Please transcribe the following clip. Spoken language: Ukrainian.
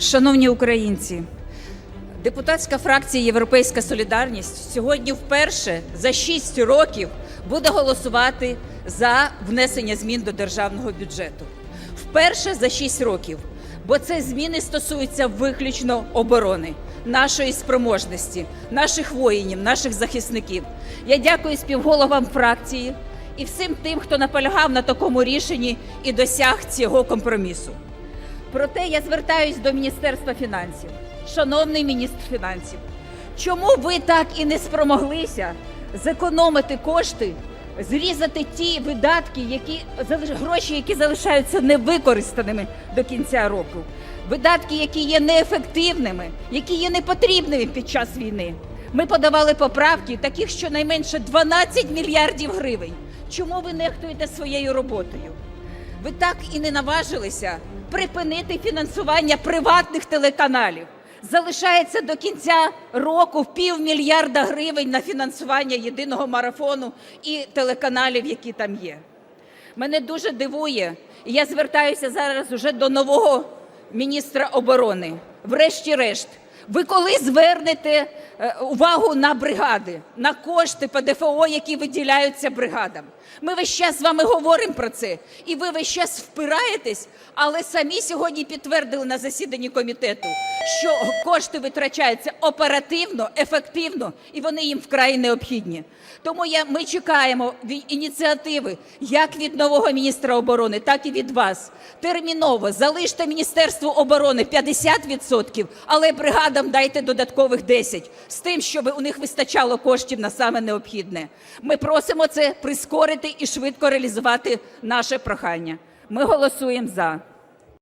Шановні українці, депутатська фракція Європейська Солідарність сьогодні вперше за 6 років буде голосувати за внесення змін до державного бюджету. Вперше за 6 років, бо це зміни стосуються виключно оборони, нашої спроможності, наших воїнів, наших захисників. Я дякую співголовам фракції і всім тим, хто наполягав на такому рішенні і досяг цього компромісу. Проте я звертаюсь до Міністерства фінансів. Шановний міністр фінансів, чому ви так і не спромоглися зекономити кошти, зрізати ті видатки, які гроші, які залишаються невикористаними до кінця року? Видатки, які є неефективними, які є непотрібними під час війни. Ми подавали поправки, таких щонайменше 12 мільярдів гривень. Чому ви нехтуєте своєю роботою? Ви так і не наважилися припинити фінансування приватних телеканалів. Залишається до кінця року півмільярда гривень на фінансування єдиного марафону і телеканалів, які там є. Мене дуже дивує, і я звертаюся зараз уже до нового міністра оборони. Врешті-решт, ви коли звернете е, увагу на бригади, на кошти по ДФО, які виділяються бригадам? Ми весь час з вами говоримо про це, і ви весь час впираєтесь, але самі сьогодні підтвердили на засіданні комітету, що кошти витрачаються оперативно, ефективно, і вони їм вкрай необхідні. Тому я, ми чекаємо ініціативи як від нового міністра оборони, так і від вас. Терміново залиште Міністерству оборони 50%, але бригадам дайте додаткових 10%, з тим, щоб у них вистачало коштів на саме необхідне. Ми просимо це прискорити і швидко реалізувати наше прохання. Ми голосуємо за.